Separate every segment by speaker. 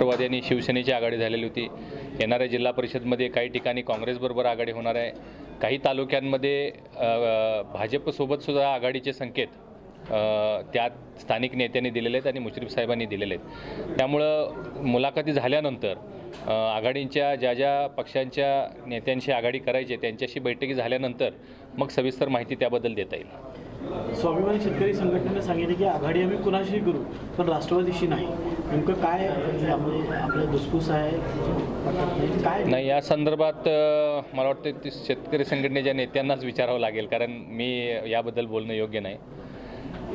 Speaker 1: राष्ट्रवादी आणि शिवसेनेची आघाडी झालेली होती. येणाऱ्या जिल्हा परिषदमध्ये काही ठिकाणी काँग्रेसबरोबर आघाडी होणार आहे. काही तालुक्यांमध्ये भाजपसोबतसुद्धा आघाडीचे संकेत अ, त्या स्थानिक नेत्यांनी दिलेले आहेत आणि मुश्रीफ साहेबांनी दिलेले आहेत. त्यामुळं मुलाखती झाल्यानंतर आघाडींच्या ज्या ज्या पक्षांच्या नेत्यांशी आघाडी करायची त्यांच्याशी बैठकी झाल्यानंतर मग सविस्तर माहिती त्याबद्दल देता येईल.
Speaker 2: स्वाभिमानी शेतकरी संघटनेने सांगितले की आघाडी आम्ही कुणाशीही करू पण राष्ट्रवादीशी नाही. नेमकं काय आपलं धुसफूस आहे? काय?
Speaker 1: नाही या संदर्भात मला वाटतं ते शेतकरी संघटनेच्या नेत्यांनाच विचारावं लागेल कारण मी याबद्दल बोलणं योग्य नाही.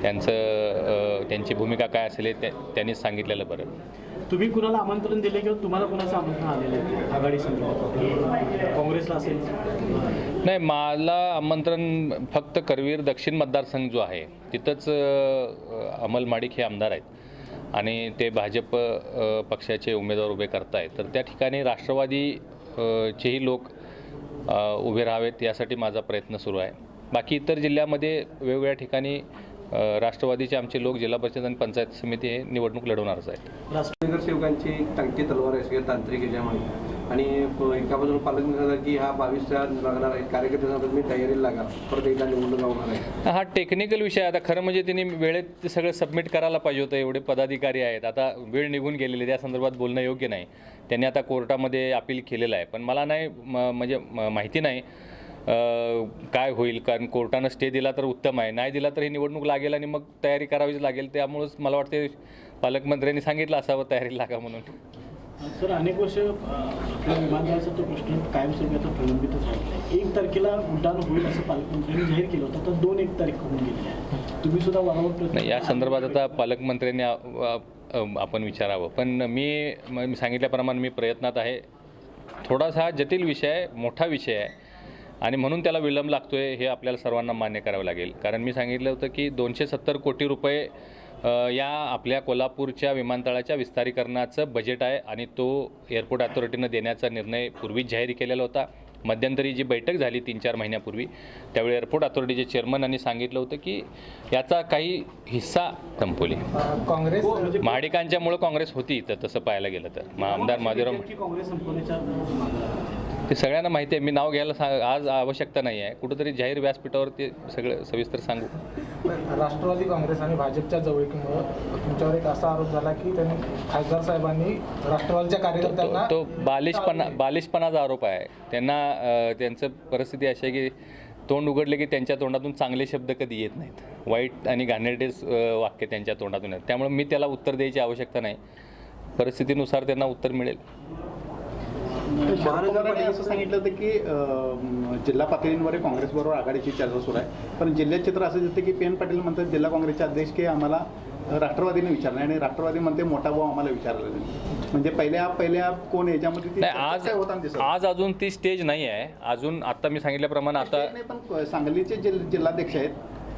Speaker 1: त्यांचं त्यांची भूमिका काय असेल त्या- त्यांनीच सांगितलेलं बरं.
Speaker 2: तुम्ही कुणाला आमंत्रण दिले किंवा तुम्हाला कुणाचं आमंत्रण आलेलं आहे? आघाडी संदर्भात काँग्रेसला असेल?
Speaker 1: नाही मला आमंत्रण फक्त करवीर दक्षिण मतदारसंघ जो आहे तिथंच अमल माडिक हे आमदार आहेत. आणि ते भाजप पक्षाचे उमेदवार उभे करतायत. तर त्या ठिकाणी राष्ट्रवादी अ, चेही लोक उभे राहावेत यासाठी माझा प्रयत्न सुरू आहे. बाकी इतर जिल्ह्यामध्ये वेगवेगळ्या ठिकाणी राष्ट्रवादीचे आमचे लोक जिल्हा परिषद आणि पंचायत समिती हे निवडणूक लढवणारच आहेत.
Speaker 2: राष्ट्र
Speaker 3: नगरसेवकांची टांगती तलवार आहे तांत्रिक याच्यामध्ये. आणि एका बाजूला सांगतात की हा बावीसच्या लागणार आहे कार्यकर्ते सांगतात मी तयारीला लागा परत एकदा निवडणूक होणार आहे.
Speaker 1: हा टेक्निकल विषय आता खरं म्हणजे त्यांनी वेळेत ते सगळं सबमिट करायला पाहिजे होतं. एवढे पदाधिकारी आहेत. आता वेळ निघून गेलेली त्या संदर्भात बोलणं योग्य नाही. त्यांनी आता कोर्टामध्ये अपील केलेलं आहे. पण मला नाही म- म्हणजे माहिती नाही. काय होईल? कारण कोर्टानं स्टे दिला तर उत्तम आहे. नाही दिला तर ही निवडणूक लागेल आणि मग तयारी करावीच लागेल. त्यामुळंच मला वाटते पालकमंत्र्यांनी सांगितलं असावं तयारी लागा म्हणून.
Speaker 2: सर अनेक वर्ष आपल्या विमानतळाचा तो प्रश्न कायमस्वरूपी आता प्रलंबितच राहिला एक तारखेला उड्डाण होईल असं पालकमंत्र्यांनी जाहीर केलं होतं. तर दोन एक तारीख होऊन गेली आहे. तुम्ही सुद्धा वारंवार
Speaker 1: या संदर्भात आता पालकमंत्र्यांनी आपण विचारावं. पण मी म- मी सांगितल्याप्रमाणे मी प्रयत्नात आहे. थोडासा हा जटिल विषय आहे मोठा विषय आहे. आणि म्हणून त्याला विलंब लागतोय हे आपल्याला सर्वांना मान्य करावं लागेल. कारण मी सांगितलं होतं की दोनशे सत्तर कोटी रुपये या आपल्या कोल्हापूरच्या विमानतळाच्या विस्तारीकरणाचं बजेट आहे आणि तो एअरपोर्ट अथॉरिटीनं देण्याचा निर्णय पूर्वीच जाहीर केलेला होता. मध्यंतरी जी बैठक झाली तीन चार महिन्यापूर्वी त्यावेळी एअरपोर्ट अथॉरिटीचे चेअरमनांनी सांगितलं होतं की याचा काही हिस्सा संपवली
Speaker 4: काँग्रेस
Speaker 1: महाडिकांच्यामुळं काँग्रेस होती तर तसं पाहायला गेलं तर. आमदार माधुराम ते सगळ्यांना माहिती आहे. मी नाव घ्यायला सांग आज आवश्यकता नाही आहे. कुठंतरी जाहीर व्यासपीठावर ते सगळं सविस्तर सांगू.
Speaker 4: राष्ट्रवादी काँग्रेस आणि भाजपच्या जवळीकीमुळं तुमच्यावर एक असा आरोप झाला की त्यांनी खासदार साहेबांनी राष्ट्रवादीच्या कार्यकर्त्यांना
Speaker 1: तो बालिशपणा बालिशपणाचा आरोप आहे. त्यांना त्यांचं परिस्थिती अशी आहे की तोंड उघडले की त्यांच्या तोंडातून चांगले शब्द कधी येत नाहीत. वाईट आणि घाणेरडेच वाक्य त्यांच्या तोंडातून येतात. त्यामुळे मी त्याला उत्तर द्यायची आवश्यकता नाही. परिस्थितीनुसार त्यांना उत्तर मिळेल.
Speaker 5: असं सांगितलं होतं की अं, जिल्हा पातळींवर काँग्रेसबरोबर आघाडीची चर्चा सुरू आहे. पण जिल्ह्यात चित्र असं दिसतं की पी एन पाटील म्हणतात जिल्हा काँग्रेसचे अध्यक्ष की आम्हाला राष्ट्रवादीने विचारलं आणि राष्ट्रवादी म्हणते मोठा भाऊ आम्हाला विचारलं नाही. म्हणजे पहिल्या पहिल्या कोण याच्यामध्ये ती
Speaker 1: नाही
Speaker 5: चर्चा
Speaker 1: आज
Speaker 5: काय होताना दिसत
Speaker 1: आज अजून ती स्टेज नाही आहे. अजून आता मी सांगितल्याप्रमाणे आता
Speaker 5: नाही पण सांगलीचे जिल- जिल्हाध्यक्ष आहेत.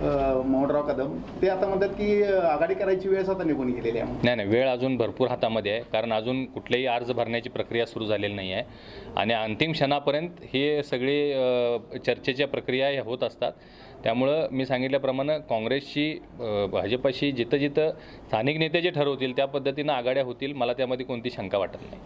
Speaker 5: मोहनराव कदम ते आता म्हणतात की आघाडी करायची वेळ आता निघून गेलेली आहे.
Speaker 1: नाही नाही वेळ अजून भरपूर हातामध्ये आहे कारण अजून कुठलेही अर्ज भरण्याची प्रक्रिया सुरू झालेली नाही आहे. आणि अंतिम क्षणापर्यंत हे सगळे चर्चेच्या प्रक्रिया ह्या होत असतात. त्यामुळं मी सांगितल्याप्रमाणे काँग्रेसशी भाजपाशी जिथं जिथं स्थानिक नेते जे ठरवतील त्या पद्धतीनं आघाड्या होतील मला त्यामध्ये कोणती शंका वाटत नाही.